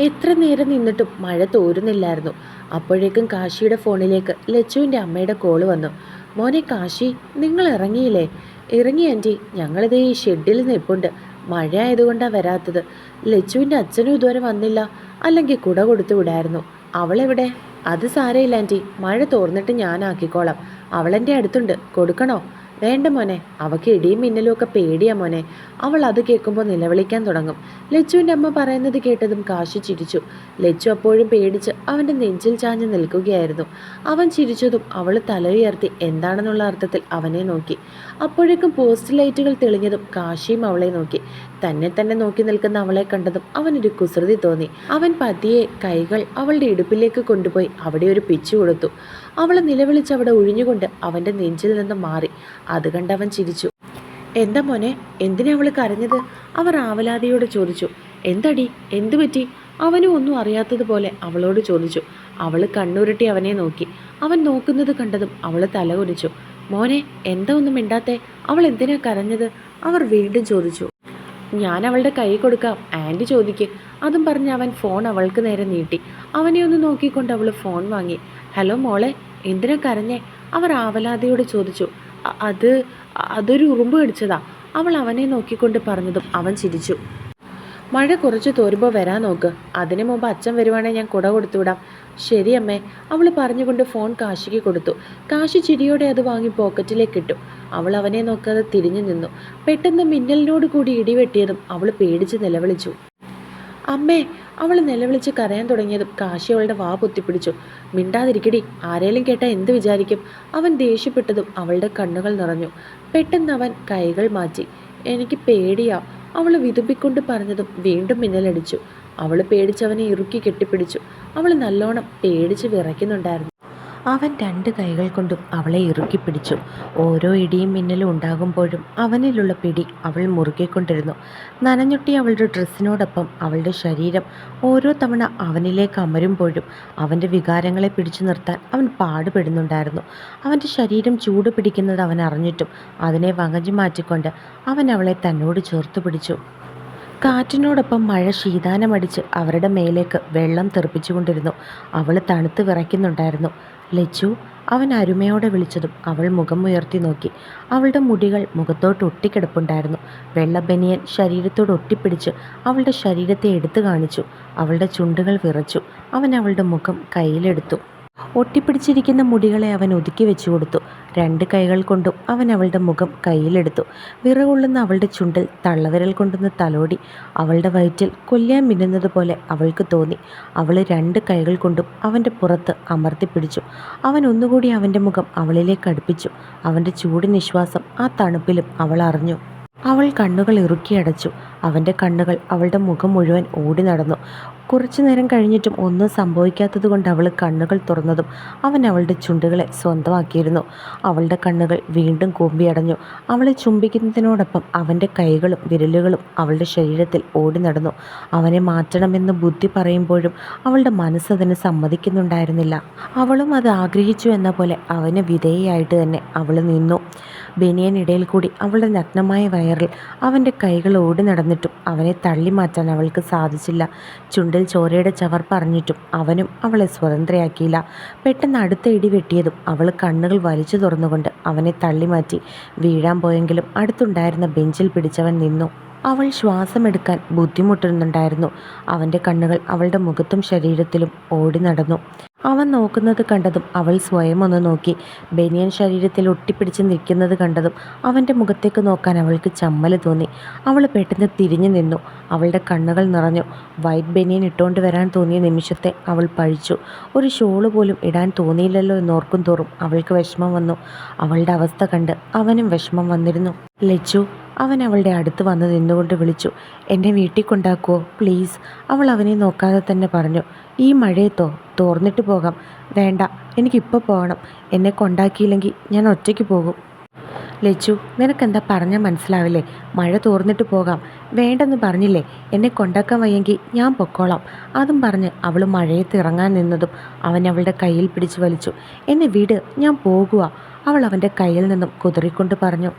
എത്ര നേരം നിന്നിട്ടും മഴ തോരുന്നില്ലായിരുന്നു. അപ്പോഴേക്കും കാശിയുടെ ഫോണിലേക്ക് ലച്ചുവിന്റെ അമ്മയുടെ കോൾ വന്നു. മോനെ കാശി നിങ്ങൾ ഇറങ്ങിയില്ലേ? ഇറങ്ങി ആന്റി ഞങ്ങളിത് ഈ ഷെഡിൽ നിൽപ്പുണ്ട് മഴ ആയതുകൊണ്ടാണ് വരാത്തത്. ലച്ചുവിന്റെ അച്ഛനും ഇതുവരെ വന്നില്ല. അല്ലെങ്കിൽ കുട കൊടുത്തു വിടായിരുന്നു. അവളെവിടെ? അത് സാരയില്ല ആന്റി. മഴ തോർന്നിട്ട് ഞാൻ ആക്കിക്കോളാം അവളെന്റെ അടുത്തുണ്ട്. കൊടുക്കണോ? വേണ്ട മോനെ അവക്ക് ഇടിയും മിന്നലും ഒക്കെ പേടിയാ മോനെ. അവൾ അത് കേൾക്കുമ്പോൾ നിലവിളിക്കാൻ തുടങ്ങും. ലച്ചുവിന്റെ അമ്മ പറയുന്നത് കേട്ടതും കാശി ചിരിച്ചു. ലച്ചു അപ്പോഴും പേടിച്ച് അവന്റെ നെഞ്ചിൽ ചാഞ്ഞ് നിൽക്കുകയായിരുന്നു. അവൻ ചിരിച്ചതും അവൾ തല ഉയർത്തി എന്താണെന്നുള്ള അർത്ഥത്തിൽ അവനെ നോക്കി. അപ്പോഴേക്കും പോസ്റ്റ് ലൈറ്റുകൾ തെളിഞ്ഞതും കാശിയും അവളെ നോക്കി. തന്നെ തന്നെ നോക്കി നിൽക്കുന്ന അവളെ കണ്ടതും അവനൊരു കുസൃതി തോന്നി. അവൻ പതിയെ കൈകൾ അവളുടെ ഇടുപ്പിലേക്ക് കൊണ്ടുപോയി അവിടെ ഒരു പിച്ചു കൊടുത്തു. അവൾ നിലവിളിച്ചവിടെ ഒഴിഞ്ഞുകൊണ്ട് അവന്റെ നെഞ്ചിൽ നിന്ന് മാറി. അത് കണ്ടവൻ ചിരിച്ചു. എന്താ മോനെ എന്തിനാ അവൾ കരഞ്ഞത്? അവർ ആവലാതിയോട് ചോദിച്ചു. എന്തടി എന്തു പറ്റി? അവനും ഒന്നും അറിയാത്തതുപോലെ അവളോട് ചോദിച്ചു. അവൾ കണ്ണുരുട്ടി അവനെ നോക്കി. അവൻ നോക്കുന്നത് കണ്ടതും അവൾ തല കുനിച്ചു. മോനെ എന്താ ഒന്നും മിണ്ടാത്തെ? അവൾ എന്തിനാ കരഞ്ഞത്? അവർ വീണ്ടും ചോദിച്ചു. ഞാൻ അവളുടെ കൈ കൊടുക്കാം. ആന്റി ചോദിക്ക്. അതും പറഞ്ഞ് അവൻ ഫോൺ അവൾക്ക് നേരെ നീട്ടി. അവനെ ഒന്ന് നോക്കിക്കൊണ്ട് അവൾ ഫോൺ വാങ്ങി. ഹലോ മോളെ എന്തിനാ കരഞ്ഞേ? അവർ ആവലാതിയോട് ചോദിച്ചു. അത് അതൊരു ഉറുമ്പ് കടിച്ചതാ. അവൾ അവനെ നോക്കിക്കൊണ്ട് പറഞ്ഞതും അവൻ ചിരിച്ചു. മഴ കുറച്ച് തോരുമ്പോൾ വരാൻ നോക്ക്. അതിനു മുമ്പ് അച്ഛൻ വരുവാണെങ്കിൽ ഞാൻ കുട കൊടുത്തുവിടാം. ശരി അമ്മേ. അവൾ പറഞ്ഞുകൊണ്ട് ഫോൺ കാശിക്ക് കൊടുത്തു. കാശി ചിരിയോടെ അത് വാങ്ങി പോക്കറ്റിലേക്ക് ഇട്ടു. അവൾ അവനെ നോക്കാതെ തിരിഞ്ഞു നിന്നു. പെട്ടെന്ന് മിന്നലിനോട് കൂടി ഇടിവെട്ടിയതും അവൾ പേടിച്ച് നിലവിളിച്ചു. അമ്മേ അവൾ നിലവിളിച്ച് കരയാൻ തുടങ്ങിയതും കാശി അവളുടെ വാ പൊത്തിപ്പിടിച്ചു. മിണ്ടാതിരിക്കടി ആരേലും കേട്ടാൽ എന്ത് വിചാരിക്കും? അവൻ ദേഷ്യപ്പെട്ടതും അവളുടെ കണ്ണുകൾ നിറഞ്ഞു. പെട്ടെന്ന് അവൻ കൈകൾ മാറ്റി. എനിക്ക് പേടിയാ. അവൾ വിതുമ്പിക്കൊണ്ട് പറഞ്ഞതും വീണ്ടും മിന്നലടിച്ചു. അവൾ പേടിച്ചവനെ ഇറുക്കി കെട്ടിപ്പിടിച്ചു. അവൾ നല്ലോണം പേടിച്ച് വിറയ്ക്കുന്നുണ്ടായിരുന്നു. അവൻ രണ്ട് കൈകൾ കൊണ്ടും അവളെ ഇറുക്കി പിടിച്ചു. ഓരോ ഇടിയും മിന്നലും ഉണ്ടാകുമ്പോഴും അവനിലുള്ള പിടി അവൾ മുറുകിക്കൊണ്ടിരുന്നു നനഞ്ഞൊട്ടി അവളുടെ ഡ്രസ്സിനോടൊപ്പം അവളുടെ ശരീരം ഓരോ തവണ അവനിലേക്ക് അമരുമ്പോഴും അവന്റെ വികാരങ്ങളെ പിടിച്ചു നിർത്താൻ അവൻ പാടുപെടുന്നുണ്ടായിരുന്നു. അവന്റെ ശരീരം ചൂട് പിടിക്കുന്നത് അവൻ അറിഞ്ഞിട്ടും അതിനെ വകഞ്ഞു മാറ്റിക്കൊണ്ട് അവൻ അവളെ തന്നോട് ചേർത്ത് പിടിച്ചു. കാറ്റിനോടൊപ്പം മഴ ശീതാനമടിച്ച് അവരുടെ മേലേക്ക് വെള്ളം തെറിപ്പിച്ചുകൊണ്ടിരുന്നു. അവൾ തണുത്ത് വിറയ്ക്കുന്നുണ്ടായിരുന്നു. ലച്ചു അവൻ അരുമയോടെ വിളിച്ചതും അവൾ മുഖം ഉയർത്തി നോക്കി. അവളുടെ മുടികൾ മുഖത്തോട്ട് ഒട്ടിക്കിടപ്പുണ്ടായിരുന്നു. വെള്ളബനിയൻ ശരീരത്തോട് ഒട്ടിപ്പിടിച്ച് അവളുടെ ശരീരത്തെ എടുത്തു കാണിച്ചു. അവളുടെ ചുണ്ടുകൾ വിറച്ചു. അവൻ അവളുടെ മുഖം കയ്യിലെടുത്തു. ഒട്ടിപ്പിടിച്ചിരിക്കുന്ന മുടികളെ അവൻ ഒതുക്കി വെച്ചു കൊടുത്തു. രണ്ട് കൈകൾ കൊണ്ടും അവൻ അവളുടെ മുഖം കയ്യിലെടുത്തു. വിറകൊള്ളുന്ന അവളുടെ ചുണ്ടിൽ തള്ളവിരൽ കൊണ്ടുന്ന തലോടി അവളുടെ വയറ്റിൽ കൊല്ലാൻ മിന്നുന്നത് പോലെ അവൾക്ക് തോന്നി. അവൾ രണ്ട് കൈകൾ കൊണ്ടും അവന്റെ പുറത്ത് അമർത്തിപ്പിടിച്ചു അവൻ ഒന്നുകൂടി അവന്റെ മുഖം അവളിലേക്ക് അടുപ്പിച്ചു. അവന്റെ ചൂട് നിശ്വാസം ആ തണുപ്പിലും അവൾ അറിഞ്ഞു. അവൾ കണ്ണുകൾ ഇറുക്കിയടച്ചു അവന്റെ കണ്ണുകൾ അവളുടെ മുഖം മുഴുവൻ ഓടി നടന്നു. കുറച്ചു നേരം കഴിഞ്ഞിട്ടും ഒന്നും സംഭവിക്കാത്തത് കൊണ്ട് അവൾ കണ്ണുകൾ തുറന്നതും അവൻ അവളുടെ ചുണ്ടുകളെ സ്വന്തമാക്കിയിരുന്നു. അവളുടെ കണ്ണുകൾ വീണ്ടും കൂമ്പിയടഞ്ഞു. അവളെ ചുംബിക്കുന്നതിനോടൊപ്പം അവന്റെ കൈകളും വിരലുകളും അവളുടെ ശരീരത്തിൽ ഓടി നടന്നു. അവനെ മാറ്റണമെന്ന് ബുദ്ധി പറയുമ്പോഴും അവളുടെ മനസ്സതിന് സമ്മതിക്കുന്നുണ്ടായിരുന്നില്ല. അവളും അത് ആഗ്രഹിച്ചു എന്ന പോലെ അവന് വിധേയയായിട്ട് തന്നെ അവൾ നിന്നു. ബനിയനിടയിൽ കൂടി അവളുടെ നഗ്നമായ വയറിൽ അവന്റെ കൈകൾ ഓടി നടന്നിട്ടും അവനെ തള്ളി മാറ്റാൻ അവൾക്ക് സാധിച്ചില്ല. ചുണ്ടിൽ ചോരയുടെ ചവർ പറഞ്ഞിട്ടും അവനും അവളെ സ്വതന്ത്രയാക്കിയില്ല. പെട്ടെന്ന് അടുത്ത ഇടി വെട്ടിയതും അവൾ കണ്ണുകൾ വലിച്ചു തുറന്നുകൊണ്ട് അവനെ തള്ളി മാറ്റി. വീഴാൻ പോയെങ്കിലും അടുത്തുണ്ടായിരുന്ന ബെഞ്ചിൽ പിടിച്ചവൻ നിന്നു. അവൾ ശ്വാസമെടുക്കാൻ ബുദ്ധിമുട്ടുന്നുണ്ടായിരുന്നു. അവന്റെ കണ്ണുകൾ അവളുടെ മുഖത്തും ശരീരത്തിലും ഓടി നടന്നു. അവൻ നോക്കുന്നത് കണ്ടതും അവൾ സ്വയം ഒന്ന് നോക്കി. ബനിയൻ ശരീരത്തിൽ ഒട്ടിപ്പിടിച്ച് നിൽക്കുന്നത് കണ്ടതും അവന്റെ മുഖത്തേക്ക് നോക്കാൻ അവൾക്ക് ചമ്മൽ തോന്നി. അവൾ പെട്ടെന്ന് തിരിഞ്ഞു നിന്നു. അവളുടെ കണ്ണുകൾ നിറഞ്ഞു. വൈറ്റ് ബനിയൻ ഇട്ടുകൊണ്ട് വരാൻ തോന്നിയ നിമിഷത്തെ അവൾ പഴിച്ചു. ഒരു ഷോൾ പോലും ഇടാൻ തോന്നിയില്ലല്ലോ എന്നോർക്കും തോറും അവൾക്ക് വിഷമം വന്നു. അവളുടെ അവസ്ഥ കണ്ട് അവനും വിഷമം വന്നിരുന്നു. ലച്ചു അവൻ അവളുടെ അടുത്ത് വന്ന് നിന്നുകൊണ്ട് വിളിച്ചു. എന്നെ വീട്ടിൽ കൊണ്ടാക്കുമോ പ്ലീസ്. അവൾ അവനെ നോക്കാതെ തന്നെ പറഞ്ഞു. ഈ മഴയത്തോ? തോർന്നിട്ട് പോകാം. വേണ്ട എനിക്കിപ്പോൾ പോകണം. എന്നെ കൊണ്ടാക്കിയില്ലെങ്കിൽ ഞാൻ ഒറ്റയ്ക്ക് പോകും. ലച്ചു നിനക്കെന്താ പറഞ്ഞാൽ മനസ്സിലാവില്ലേ? മഴ തോർന്നിട്ട് പോകാം. വേണ്ടെന്ന് പറഞ്ഞില്ലേ? എന്നെ കൊണ്ടാക്കാൻ വയ്യെങ്കിൽ ഞാൻ പൊക്കോളാം. അതും പറഞ്ഞ് അവൾ മഴയത്ത് ഇറങ്ങാൻ നിന്നതും അവൻ അവളുടെ കയ്യിൽ പിടിച്ചു വലിച്ചു. എന്നെ വീട് ഞാൻ പോകുക അവൾ അവന്റെ കയ്യിൽ നിന്നും കുതിറിക്കൊണ്ട് പറഞ്ഞു.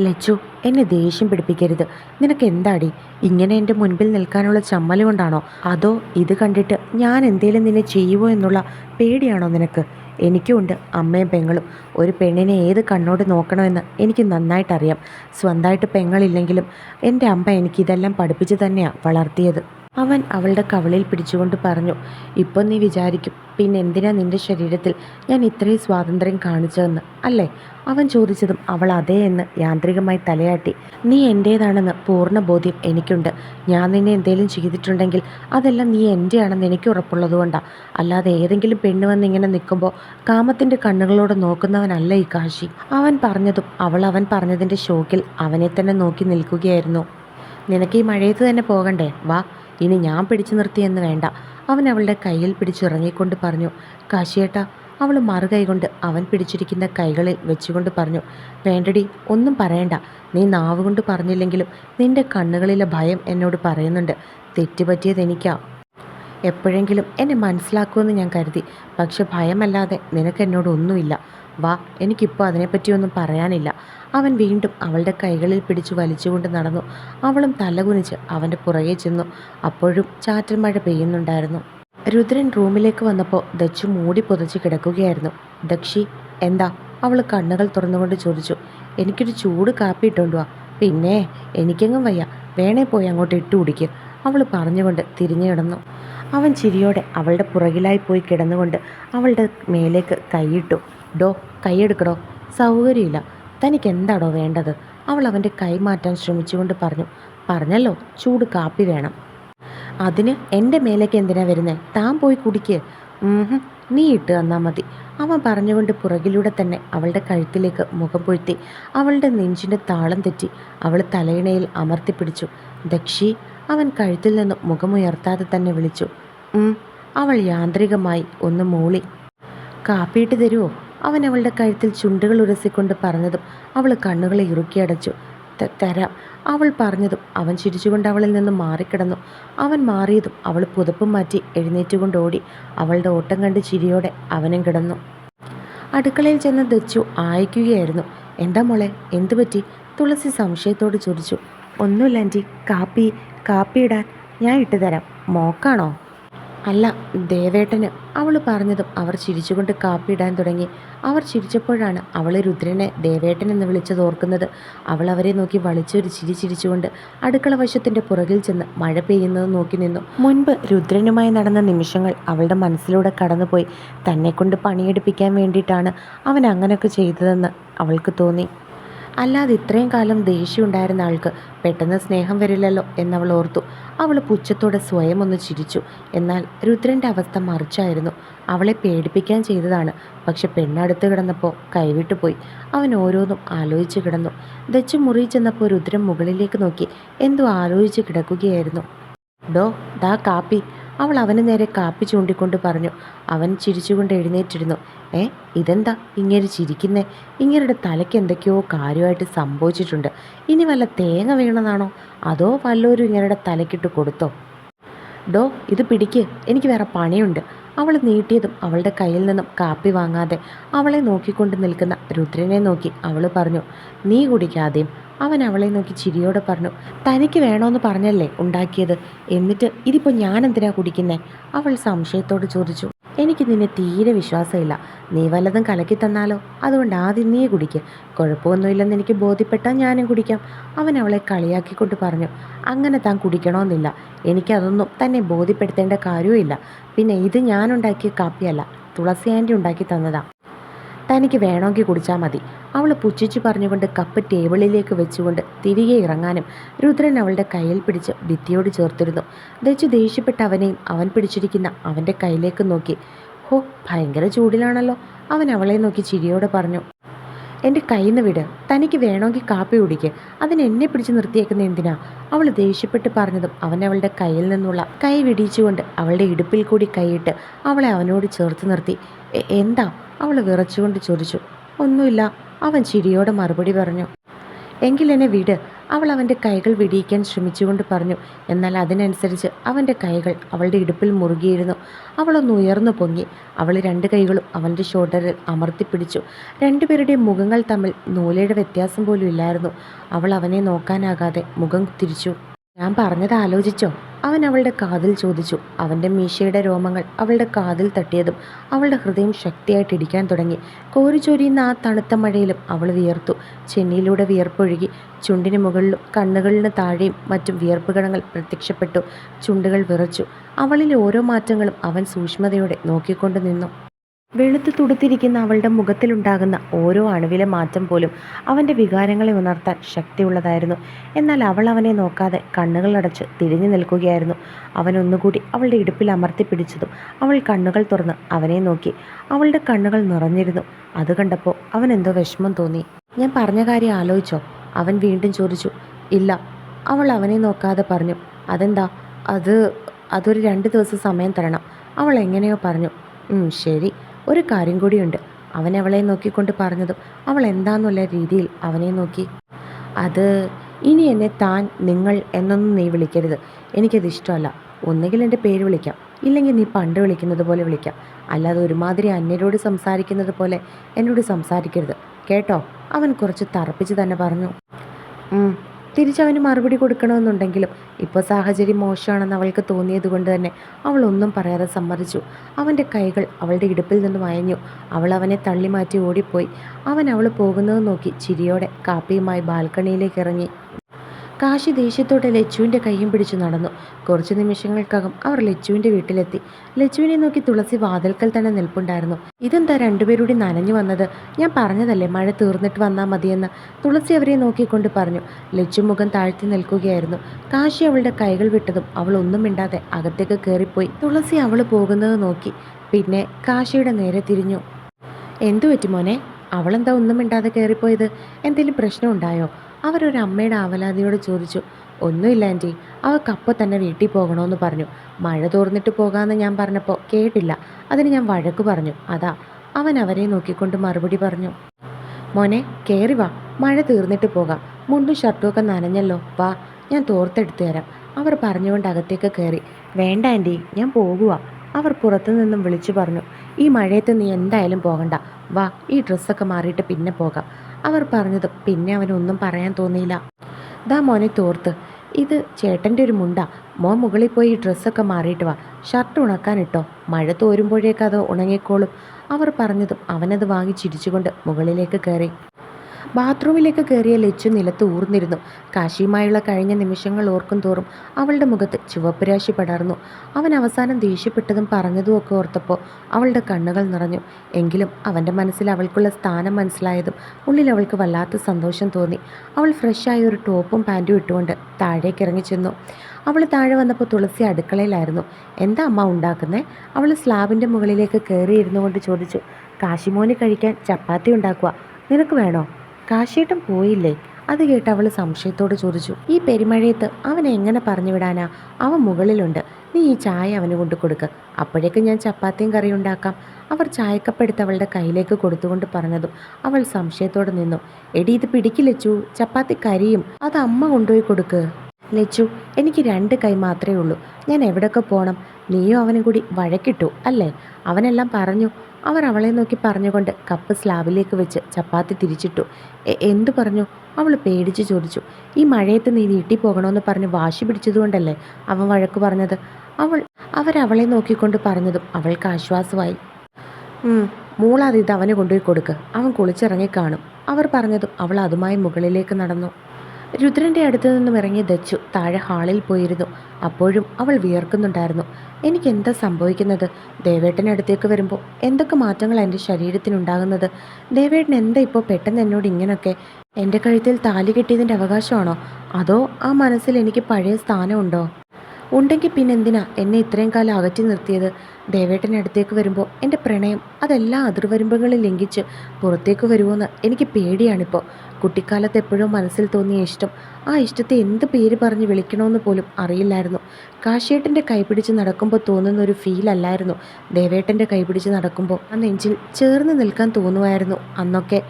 ലച്ചു എന്നെ ദേഷ്യം പിടിപ്പിക്കരുത്. നിനക്ക് എന്താടി ഇങ്ങനെ എന്റെ മുൻപിൽ നിൽക്കാനുള്ള ചമ്മൽ കൊണ്ടാണോ? അതോ ഇത് കണ്ടിട്ട് ഞാൻ എന്തേലും നിന്നെ ചെയ്യുമോ എന്നുള്ള പേടിയാണോ നിനക്ക്? എനിക്കുമുണ്ട് അമ്മയും പെങ്ങളും. ഒരു പെണ്ണിനെ ഏത് കണ്ണോട് നോക്കണമെന്ന് എനിക്ക് നന്നായിട്ടറിയാം. സ്വന്തമായിട്ട് പെങ്ങളില്ലെങ്കിലും എന്റെ അമ്മ എനിക്കിതെല്ലാം പഠിപ്പിച്ച് തന്നെയാണ് വളർത്തിയത്. അവൻ അവളുടെ കവളിൽ പിടിച്ചുകൊണ്ട് പറഞ്ഞു ഇപ്പം നീ വിചാരിക്കും പിന്നെ എന്തിനാ നിന്റെ ശരീരത്തിൽ ഞാൻ ഇത്രയും സ്വാതന്ത്ര്യം കാണിച്ചതെന്ന് അല്ലേ? അവൻ ചോദിച്ചതും അവൾ അതേ എന്ന് യാന്ത്രികമായി തലയാട്ടി നീ എന്റേതാണെന്ന് പൂർണ ബോധ്യം എനിക്കുണ്ട്. ഞാൻ നിന്നെ എന്തെങ്കിലും ചെയ്തിട്ടുണ്ടെങ്കിൽ അതെല്ലാം നീ എന്റെയാണെന്ന് എനിക്ക് ഉറപ്പുള്ളതുകൊണ്ടാണ് അല്ലാതെ ഏതെങ്കിലും പെണ്ണ് വന്ന് ഇങ്ങനെ നിൽക്കുമ്പോൾ കാമത്തിന്റെ കണ്ണുകളോട് നോക്കുന്നവനല്ല ഈ കാശി. അവൻ പറഞ്ഞതും അവൾ അവൻ പറഞ്ഞതിന്റെ ഷോക്കിൽ അവനെ തന്നെ നോക്കി നിൽക്കുകയായിരുന്നു. നിനക്ക് ഈ മഴയത്ത് തന്നെ പോകണ്ടേ? വാ ഇനി ഞാൻ പിടിച്ചു നിർത്തിയെന്ന് വേണ്ട. അവൻ അവളുടെ കയ്യിൽ പിടിച്ചിറങ്ങിക്കൊണ്ട് പറഞ്ഞു കാശിയേട്ട അവൾ മറുകൈ കൊണ്ട് അവൻ പിടിച്ചിരിക്കുന്ന കൈകളിൽ വെച്ചുകൊണ്ട് പറഞ്ഞു വേണ്ടടി ഒന്നും പറയണ്ട. നീ നാവ് കൊണ്ട് പറഞ്ഞില്ലെങ്കിലും നിന്റെ കണ്ണുകളിലെ ഭയം എന്നോട് പറയുന്നുണ്ട്. തെറ്റുപറ്റിയത് എനിക്കാ. എപ്പോഴെങ്കിലും എന്നെ മനസ്സിലാക്കുമെന്ന് ഞാൻ കരുതി. പക്ഷെ ഭയമല്ലാതെ നിനക്ക് എന്നോടൊന്നുമില്ല വാ എനിക്കിപ്പോൾ അതിനെപ്പറ്റിയൊന്നും പറയാനില്ല. അവൻ വീണ്ടും അവളുടെ കൈകളിൽ പിടിച്ചു വലിച്ചുകൊണ്ട് നടന്നു. അവളും തലകുനിച്ച് അവന്റെ പുറകെ ചെന്നു. അപ്പോഴും ചാറ്റൽ മഴ പെയ്യുന്നുണ്ടായിരുന്നു. രുദ്രൻ റൂമിലേക്ക് വന്നപ്പോൾ ദച്ചു മൂടി പുതച്ച് കിടക്കുകയായിരുന്നു. ദക്ഷി എന്താ? അവൾ കണ്ണുകൾ തുറന്നുകൊണ്ട് ചോദിച്ചു. എനിക്കൊരു ചൂട് കാപ്പി ഇട്ടുകൊണ്ടുവാ പിന്നെ എനിക്കെങ്ങും വയ്യ. വേണേ പോയി അങ്ങോട്ട് ഇട്ടു കുടിക്കുക അവൾ പറഞ്ഞുകൊണ്ട് തിരിഞ്ഞു കിടന്നു അവൻ ചിരിയോടെ അവളുടെ പുറകിലായി പോയി കിടന്നുകൊണ്ട് അവളുടെ മേലേക്ക് കൈയിട്ടു ഡോ കൈയെടുക്കടോ സൗകര്യമില്ല. തനിക്ക് എന്താടോ വേണ്ടത്? അവൾ അവന്റെ കൈമാറ്റാൻ ശ്രമിച്ചുകൊണ്ട് പറഞ്ഞു പറഞ്ഞല്ലോ ചൂട് കാപ്പി വേണം. അതിന് എന്റെ മേലേക്ക് എന്തിനാ വരുന്നത് താൻ പോയി കുടിക്ക്. നീ ഇട്ട് തന്നാൽ മതി. അവൻ പറഞ്ഞുകൊണ്ട് പുറകിലൂടെ തന്നെ അവളുടെ കഴുത്തിലേക്ക് മുഖം പൊഴുത്തി അവളുടെ നെഞ്ചിന്റെ താളം തെറ്റി അവൾ തലയിണയിൽ അമർത്തിപ്പിടിച്ചു ദക്ഷി അവൻ കഴുത്തിൽ നിന്ന് മുഖമുയർത്താതെ തന്നെ വിളിച്ചു. അവൾ യാന്ത്രികമായി ഒന്ന് മൂളി. കാപ്പിയിട്ട് തരുമോ അവൻ അവളുടെ കഴുത്തിൽ ചുണ്ടുകൾ ഉരസിക്കൊണ്ട് പറഞ്ഞതും അവൾ കണ്ണുകളെ ഇറുക്കിയടച്ചു "ത- തരാം. അവൾ പറഞ്ഞതും അവൻ ചിരിച്ചുകൊണ്ട് അവളിൽ നിന്ന് മാറിക്കിടന്നു. അവൻ മാറിയതും അവൾ പുതപ്പും മാറ്റി എഴുന്നേറ്റുകൊണ്ട് ഓടി അവളുടെ ഓട്ടം കണ്ട് ചിരിയോടെ അവനും കിടന്നു. അടുക്കളയിൽ ചെന്ന് ദച്ചു ആയിക്കുകയായിരുന്നു. എന്താ മോളെ? എന്തു പറ്റി? തുളസി സംശയത്തോട് ചോദിച്ചു. ഒന്നുമില്ല ആന്റി. കാപ്പി കാപ്പി ഇടാൻ ഞാൻ ഇട്ടുതരാം. മോക്കാണോ? അല്ല ദേവേട്ടന്. അവൾ പറഞ്ഞതും അവർ ചിരിച്ചുകൊണ്ട് കാപ്പിയിടാൻ തുടങ്ങി. അവർ ചിരിച്ചപ്പോഴാണ് അവൾ രുദ്രനെ ദേവേട്ടൻ എന്ന് വിളിച്ചത് ഓർക്കുന്നത്. അവൾ അവരെ നോക്കി വളിച്ചൊരു ചിരി ചിരിച്ചുകൊണ്ട് അടുക്കള വശത്തിന്റെ പുറകിൽ ചെന്ന് മഴ പെയ്യുന്നത് നോക്കി നിന്നു. മുൻപ് രുദ്രനുമായി നടന്ന നിമിഷങ്ങൾ അവളുടെ മനസ്സിലൂടെ കടന്നുപോയി. തന്നെക്കൊണ്ട് പണിയെടുപ്പിക്കാൻ വേണ്ടിയിട്ടാണ് അവൻ അങ്ങനെയൊക്കെ ചെയ്തതെന്ന് അവൾക്ക് തോന്നി. അല്ലാതെ ഇത്രയും കാലം ദേഷ്യം ഉണ്ടായിരുന്ന ആൾക്ക് പെട്ടെന്ന് സ്നേഹം വരില്ലല്ലോ എന്നവൾ ഓർത്തു. അവൾ പുച്ഛത്തോടെ സ്വയം ഒന്ന് ചിരിച്ചു. എന്നാൽ രുദ്രന്റെ അവസ്ഥ മറിച്ചായിരുന്നു. അവളെ പേടിപ്പിക്കാൻ ചെയ്തതാണ്. പക്ഷെ പെണ്ണടുത്ത് കിടന്നപ്പോൾ കൈവിട്ടു പോയി. അവൻ ഓരോന്നും ആലോചിച്ച് കിടന്നു. ദച്ചു മുറി ചെന്നപ്പോൾ രുദ്രൻ മുകളിലേക്ക് നോക്കി. എന്തോ ആലോചിച്ച് കിടക്കുകയായിരുന്നു. ഡോ ദാ കാപ്പി. അവൾ അവന് നേരെ കാപ്പി ചൂണ്ടിക്കൊണ്ട് പറഞ്ഞു അവൻ ചിരിച്ചുകൊണ്ട് എഴുന്നേറ്റിരുന്നു. ഏ ഇതെന്താ? ഇങ്ങനെ ചിരിക്കുന്നേ? ഇങ്ങനെ തലയ്ക്ക് എന്തൊക്കെയോ കാര്യമായിട്ട് സംഭവിച്ചിട്ടുണ്ട്. ഇനി വല്ല തേങ്ങ വീണതാണോ അതോ വല്ലവരും ഇങ്ങനെ തലക്കിട്ട് കൊടുത്തോ? ഡോ ഇത് പിടിക്ക്. എനിക്ക് വേറെ പണിയുണ്ട്. അവൾ നീട്ടിയതും അവളുടെ കയ്യിൽ നിന്നും കാപ്പി വാങ്ങാതെ അവളെ നോക്കിക്കൊണ്ട് നിൽക്കുന്ന രുദ്രനെ നോക്കി അവൾ പറഞ്ഞു നീ കുടിക്കാതെയും അവൻ അവളെ നോക്കി ചിരിയോടെ പറഞ്ഞു തനിക്ക് വേണമെന്ന് പറഞ്ഞല്ലേ ഉണ്ടാക്കിയത്? എന്നിട്ട് ഇതിപ്പോൾ ഞാൻ എന്തിനാ കുടിക്കുന്നേ? അവൾ സംശയത്തോട് ചോദിച്ചു എനിക്ക് നിന്നെ തീരെ വിശ്വാസമില്ല. നീ വല്ലതും കലക്കി തന്നാലോ? അതുകൊണ്ട് ആദ്യം നീ കുടിക്ക്. കുഴപ്പമൊന്നുമില്ലെന്ന് എനിക്ക് ബോധ്യപ്പെട്ടാൽ ഞാനും കുടിക്കാം. അവൻ അവളെ കളിയാക്കിക്കൊണ്ട് പറഞ്ഞു അങ്ങനെ താൻ കുടിക്കണമെന്നില്ല എനിക്കതൊന്നും തന്നെ ബോധ്യപ്പെടുത്തേണ്ട കാര്യവുമില്ല. പിന്നെ ഇത് ഞാനുണ്ടാക്കിയ കാപ്പിയല്ല. തുളസി ആന്റി ഉണ്ടാക്കി തന്നതാ. തനിക്ക് വേണമെങ്കിൽ കുടിച്ചാൽ മതി. അവൾ പുച്ഛിച്ചു പറഞ്ഞുകൊണ്ട് കപ്പ് ടേബിളിലേക്ക് വെച്ചുകൊണ്ട് തിരികെ ഇറങ്ങാനും രുദ്രൻ അവളുടെ കയ്യിൽ പിടിച്ച് ഭിത്തിയോട് ചേർത്തിരുന്നു. ദച്ചു ദേഷ്യപ്പെട്ട് അവനെയും അവൻ പിടിച്ചിരിക്കുന്ന അവന്റെ കയ്യിലേക്ക് നോക്കി. ഹോ ഭയങ്കര ചൂടിലാണല്ലോ. അവൻ അവളെ നോക്കി ചിരിയോടെ പറഞ്ഞു. എന്റെ കയ്യിൽ നിന്ന് വിട്. തനിക്ക് വേണമെങ്കിൽ കാപ്പി കുടിക്ക്. അതിന് എന്നെ പിടിച്ച് നിർത്തിയേക്കുന്ന എന്തിനാ? അവൾ ദേഷ്യപ്പെട്ട് പറഞ്ഞതും അവൻ അവളുടെ കയ്യിൽ നിന്നുള്ള കൈ വിടിയിച്ചുകൊണ്ട് അവളുടെ ഇടുപ്പിൽ കൂടി കൈയിട്ട് അവളെ അവനോട് ചേർത്ത് നിർത്തി. എന്താ? അവൾ വിറച്ചുകൊണ്ട് ചോദിച്ചു. ഒന്നുമില്ല അവൻ ചിരിയോടെ മറുപടി പറഞ്ഞു. എങ്കിൽ എന്നെ വിട് അവൾ അവന്റെ കൈകൾ വിടിയിക്കാൻ ശ്രമിച്ചുകൊണ്ട് പറഞ്ഞു. എന്നാൽ അതിനനുസരിച്ച് അവന്റെ കൈകൾ അവളുടെ ഇടുപ്പിൽ മുറുകിയിരുന്നു. അവളൊന്ന് ഉയർന്നു പൊങ്ങി. അവൾ രണ്ട് കൈകളും അവന്റെ ഷോൾഡറിൽ അമർത്തിപ്പിടിച്ചു രണ്ടുപേരുടെയും മുഖങ്ങൾ തമ്മിൽ നൂലയുടെ വ്യത്യാസം പോലും ഇല്ലായിരുന്നു. അവൾ അവനെ നോക്കാനാകാതെ മുഖം തിരിച്ചു. ഞാൻ പറഞ്ഞത് ആലോചിച്ചോ? അവൻ അവളുടെ കാതിൽ ചോദിച്ചു. അവന്റെ മീശയുടെ രോമങ്ങൾ അവളുടെ കാതിൽ തട്ടിയതും അവളുടെ ഹൃദയം ശക്തിയായിട്ട് ഇടിക്കാൻ തുടങ്ങി. കോരിച്ചൊരിയുന്ന ആ തണുത്ത മഴയിലും അവൾ വിയർത്തു. ചെന്നിയിലൂടെ വിയർപ്പൊഴുകി ചുണ്ടിന് മുകളിലും കണ്ണുകളിന് താഴെയും മറ്റും വിയർപ്പ് കണങ്ങൾ പ്രത്യക്ഷപ്പെട്ടു. ചുണ്ടുകൾ വിറച്ചു. അവളിലെ ഓരോ മാറ്റങ്ങളും അവൻ സൂക്ഷ്മതയോടെ നോക്കിക്കൊണ്ട് നിന്നു. വെളുത്തു തുടുത്തിരിക്കുന്ന അവളുടെ മുഖത്തിലുണ്ടാകുന്ന ഓരോ അണുവിലെ മാറ്റം പോലും അവന്റെ വികാരങ്ങളെ ഉണർത്താൻ ശക്തിയുള്ളതായിരുന്നു. എന്നാൽ അവൾ അവനെ നോക്കാതെ കണ്ണുകളടച്ച് തിരിഞ്ഞു നിൽക്കുകയായിരുന്നു. അവൻ ഒന്നുകൂടി അവളുടെ ഇടുപ്പിൽ അമർത്തി പിടിച്ചതും അവൾ കണ്ണുകൾ തുറന്ന് അവനെ നോക്കി. അവളുടെ കണ്ണുകൾ നിറഞ്ഞിരുന്നു. അത് കണ്ടപ്പോൾ അവൻ എന്തോ വിഷമം തോന്നി. ഞാൻ പറഞ്ഞ കാര്യം ആലോചിച്ചോ? അവൻ വീണ്ടും ചോദിച്ചു. ഇല്ല. അവൾ അവനെ നോക്കാതെ പറഞ്ഞു. അതെന്താ? അത് അതൊരു രണ്ട് ദിവസം സമയം തരണം. അവൾ എങ്ങനെയോ പറഞ്ഞു. ശരി. ഒരു കാര്യം കൂടിയുണ്ട്. അവൻ അവളെ നോക്കിക്കൊണ്ട് പറഞ്ഞതും അവൾ എന്താന്നുള്ള രീതിയിൽ അവനെ നോക്കി. അത് ഇനി എന്നെ താൻ നിങ്ങൾ എന്നൊന്നും നീ വിളിക്കരുത്. എനിക്കത് ഇഷ്ടമല്ല. ഒന്നുകിൽ എന്റെ പേര് വിളിക്കാം. ഇല്ലെങ്കിൽ നീ പണ്ട് വിളിക്കുന്നത് പോലെ വിളിക്കാം. അല്ലാതെ ഒരുമാതിരി അന്യരോട് സംസാരിക്കുന്നത് പോലെ എന്നോട് സംസാരിക്കരുത്. കേട്ടോ? അവൻ കുറച്ച് തറപ്പിച്ച് തന്നെ പറഞ്ഞു. തിരിച്ചവന് മറുപടി കൊടുക്കണമെന്നുണ്ടെങ്കിലും ഇപ്പോൾ സാഹചര്യം മോശമാണെന്ന് അവൾക്ക് തോന്നിയതുകൊണ്ട് തന്നെ അവൾ ഒന്നും പറയാതെ സമ്മതിച്ചു. അവന്റെ കൈകൾ അവളുടെ ഇടുപ്പിൽ നിന്നും അയഞ്ഞു. അവൾ അവനെ തള്ളി മാറ്റി ഓടിപ്പോയി. അവൻ അവൾ പോകുന്നത് നോക്കി ചിരിയോടെ കാപ്പിയുമായി ബാൽക്കണിയിലേക്ക് ഇറങ്ങി. കാശി ദേഷ്യത്തോടെ ലച്ചുവിന്റെ കൈയും പിടിച്ചു നടന്നു. കുറച്ച് നിമിഷങ്ങൾക്കകം അവർ ലച്ചുവിന്റെ വീട്ടിലെത്തി. ലച്ചുവിനെ നോക്കി തുളസി വാതിൽക്കൽ തന്നെ നിൽപ്പുണ്ടായിരുന്നു. ഇതെന്താ രണ്ടുപേരൂടി നനഞ്ഞു വന്നത്? ഞാൻ പറഞ്ഞതല്ലേ മഴ തീർന്നിട്ട് വന്നാൽ മതിയെന്ന്? തുളസി അവരെ നോക്കിക്കൊണ്ട് പറഞ്ഞു. ലച്ചു മുഖം താഴ്ത്തി നിൽക്കുകയായിരുന്നു. കാശി അവളുടെ കൈകൾ വിട്ടതും അവൾ ഒന്നും മിണ്ടാതെ അകത്തേക്ക് കയറിപ്പോയി. തുളസി അവൾ പോകുന്നത് നോക്കി. പിന്നെ കാശിയുടെ നേരെ തിരിഞ്ഞു. എന്തു പറ്റി മോനെ? അവളെന്താ ഒന്നും മിണ്ടാതെ കയറിപ്പോയത്? എന്തെങ്കിലും പ്രശ്നം ഉണ്ടായോ അവരൊരു അമ്മയുടെ അവലാതിയോട് ചോദിച്ചു ഒന്നുമില്ല ആന്റി അവൾക്ക് അപ്പോൾ തന്നെ വീട്ടിൽ പോകണമെന്ന് പറഞ്ഞു. മഴ തോർന്നിട്ട് പോകാമെന്ന് ഞാൻ പറഞ്ഞപ്പോൾ കേട്ടില്ല. അതിന് ഞാൻ വഴക്ക് പറഞ്ഞു. അതാ അവൻ അവരെ നോക്കിക്കൊണ്ട് മറുപടി പറഞ്ഞു. മോനെ കയറി വാ. മഴ തീർന്നിട്ട് പോകാം. മുണ്ടും ഷർട്ടും ഒക്കെ നനഞ്ഞല്ലോ. വാ ഞാൻ തോർത്തെടുത്തു തരാം. അവർ പറഞ്ഞുകൊണ്ട് അകത്തേക്ക് കയറി വേണ്ട ആന്റി ഞാൻ പോകുക അവർ പുറത്തു നിന്നും വിളിച്ചു പറഞ്ഞു. ഈ മഴയത്ത് നീ എന്തായാലും പോകണ്ട. വാ ഈ ഡ്രസ്സൊക്കെ മാറിയിട്ട് പിന്നെ പോകാം. അവർ പറഞ്ഞത് പിന്നെ അവനൊന്നും പറയാൻ തോന്നിയില്ല. ദാ മോനെ തോർത്ത്. ഇത് ചേട്ടന്റെ ഒരു മുണ്ട. മോൻ മുകളിൽ പോയി ഡ്രസ്സൊക്കെ മാറിയിട്ട് വാ. ഷർട്ട് ഉണക്കാനിട്ടോ മഴ തോരുമ്പോഴേക്കത് ഉണങ്ങിക്കോളും. അവർ പറഞ്ഞതും അവനത് വാങ്ങി ചിരിച്ചുകൊണ്ട് മുകളിലേക്ക് കയറി. ബാത്റൂമിലേക്ക് കയറിയ ലച്ചു നിലത്ത് ഊർന്നിരുന്നു. കാശിയുമായുള്ള കഴിഞ്ഞ നിമിഷങ്ങൾ ഓർക്കും തോറും അവളുടെ മുഖത്ത് ചുവപ്പ് രാശി പടർന്നു. അവൻ അവസാനം ദേഷ്യപ്പെട്ടതും പറഞ്ഞതും ഒക്കെ ഓർത്തപ്പോൾ അവളുടെ കണ്ണുകൾ നിറഞ്ഞു. എങ്കിലും അവന്റെ മനസ്സിൽ അവൾക്കുള്ള സ്ഥാനം മനസ്സിലായതും ഉള്ളിൽ അവൾക്ക് വല്ലാത്ത സന്തോഷം തോന്നി. അവൾ ഫ്രഷായ ഒരു ടോപ്പും പാന്റും ഇട്ടുകൊണ്ട് താഴേക്ക് ഇറങ്ങി ചെന്നു. അവൾ താഴെ വന്നപ്പോൾ തുളസി അടുക്കളയിലായിരുന്നു. എന്താ അമ്മ ഉണ്ടാക്കുന്നേ? അവൾ സ്ലാബിന്റെ മുകളിലേക്ക് കയറി ഇരുന്നു കൊണ്ട് ചോദിച്ചു. കാശിമോന് കഴിക്കാൻ ചപ്പാത്തി ഉണ്ടാക്കുക നിനക്ക് വേണോ? കാശിയേട്ടൻ പോയില്ലേ? അത് കേട്ട് അവൾ സംശയത്തോട് ചോദിച്ചു. ഈ പെരുമഴയത്ത് അവൻ എങ്ങനെ പറഞ്ഞു വിടാനാ? അവൻ മുകളിലുണ്ട്. നീ ഈ ചായ അവന് കൊണ്ട് കൊടുക്ക്. അപ്പോഴേക്കും ഞാൻ ചപ്പാത്തിയും കറിയും ഉണ്ടാക്കാം. അവർ ചായക്കപ്പെടുത്ത് അവളുടെ കയ്യിലേക്ക് കൊടുത്തുകൊണ്ട് പറഞ്ഞതും അവൾ സംശയത്തോടെ നിന്നു. എടി ഇത് പിടിക്കില്ലച്ചു ചപ്പാത്തി കരിയും. അത് അമ്മ കൊണ്ടുപോയി കൊടുക്ക്. ലച്ചു എനിക്ക് രണ്ട് കൈ മാത്രമേ ഉള്ളൂ. ഞാൻ എവിടെയൊക്കെ പോകണം നീയും അവനും കൂടി വഴക്കിട്ടു അല്ലേ? അവനെല്ലാം പറഞ്ഞു. അവർ അവളെ നോക്കി പറഞ്ഞുകൊണ്ട് കപ്പ് സ്ലാബിലേക്ക് വെച്ച് ചപ്പാത്തി തിരിച്ചിട്ടു. എന്തു പറഞ്ഞു? അവൾ പേടിച്ച് ചോദിച്ചു. ഈ മഴയത്ത് നീ വീട്ടിൽ പോകണമെന്ന് പറഞ്ഞ് വാശി പിടിച്ചതുകൊണ്ടല്ലേ അവൻ വഴക്ക് പറഞ്ഞത്? അവൾ അവരവളെ നോക്കിക്കൊണ്ട് പറഞ്ഞതും അവൾക്ക് ആശ്വാസമായി. "ഉം, മൂളാതെ ഇത് അവന് കൊണ്ടുപോയി കൊടുക്ക്. അവൻ കുളിച്ചിറങ്ങി കാണും. അവർ പറഞ്ഞതും അവൾ അതുമായി മുകളിലേക്ക് നടന്നു. രുദ്രന്റെ അടുത്ത് നിന്നും ഇറങ്ങിയ ദച്ചു താഴെ ഹാളിൽ പോയിരുന്നു. അപ്പോഴും അവൾ വിയർക്കുന്നുണ്ടായിരുന്നു. എനിക്ക് എന്താ സംഭവിക്കുന്നത്? ദേവേട്ടനടുത്തേക്ക് വരുമ്പോൾ എന്തൊക്കെ മാറ്റങ്ങളാണ് എന്റെ ശരീരത്തിനുണ്ടാകുന്നത്? ദേവേട്ടൻ എന്താ ഇപ്പോൾ പെട്ടെന്ന് എന്നോട് ഇങ്ങനൊക്കെ? എന്റെ കഴുത്തിൽ താലി കെട്ടിയതിന്റെ അവകാശമാണോ? അതോ ആ മനസ്സിൽ എനിക്ക് പഴയ സ്ഥാനമുണ്ടോ? ഉണ്ടെങ്കിൽ പിന്നെ എന്തിനാ എന്നെ ഇത്രയും കാലം അകറ്റി നിർത്തിയത്? ദേവേട്ടന്റെ അടുത്തേക്ക് വരുമ്പോൾ എന്റെ പ്രണയം അതെല്ലാ അതിർവരുമ്പുകളും ലംഘിച്ച് പുറത്തേക്ക് വരുമോയെന്ന് എനിക്ക് പേടിയാണിപ്പോൾ കുട്ടിക്കാലത്ത് എപ്പോഴും മനസ്സിൽ തോന്നിയ ഇഷ്ടം ആ ഇഷ്ടത്തെ എന്ത് പേര് പറഞ്ഞ് വിളിക്കണമെന്ന് പോലും അറിയില്ലായിരുന്നു. കാശിയേട്ടന്റെ കൈപിടിച്ച് നടക്കുമ്പോൾ തോന്നുന്ന ഒരു ഫീൽ അല്ലായിരുന്നു. ദേവേട്ടന്റെ കൈപിടിച്ച് നടക്കുമ്പോൾ ആ നെഞ്ചിൽ ചേർന്ന് നിൽക്കാൻ തോന്നുമായിരുന്നു അന്നൊക്കെ.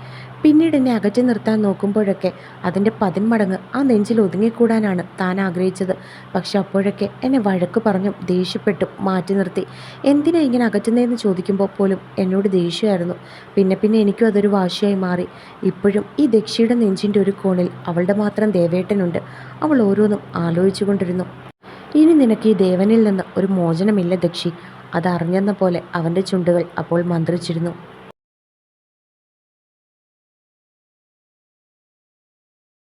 പിന്നീട് എന്നെ അകറ്റി നിർത്താൻ നോക്കുമ്പോഴൊക്കെ അതിന്റെ പതിന്മടങ്ങ് ആ നെഞ്ചിൽ ഒതുങ്ങിക്കൂടാനാണ് താൻ ആഗ്രഹിച്ചത്. പക്ഷെ അപ്പോഴൊക്കെ എന്നെ വഴക്ക് പറഞ്ഞും ദേഷ്യപ്പെട്ടും മാറ്റി നിർത്തി. എന്തിനാ ഇങ്ങനെ അകറ്റുന്നതെന്ന് ചോദിക്കുമ്പോൾ പോലും എന്നോട് ദേഷ്യമായിരുന്നു. പിന്നെ പിന്നെ എനിക്കും അതൊരു വാശിയായി മാറി. ഇപ്പോഴും ഈ ദക്ഷിയുടെ നെഞ്ചിന്റെ ഒരു കോണിൽ അവളുടെ മാത്രം ദേവേട്ടനുണ്ട്. അവൾ ഓരോന്നും ആലോചിച്ചു കൊണ്ടിരുന്നു ഇനി നിനക്ക് ഈ ദേവനിൽ നിന്ന് ഒരു മോചനമില്ല ദക്ഷി. അതറിഞ്ഞെന്ന പോലെ അവന്റെ ചുണ്ടുകൾ അപ്പോൾ മന്ത്രിച്ചിരുന്നു.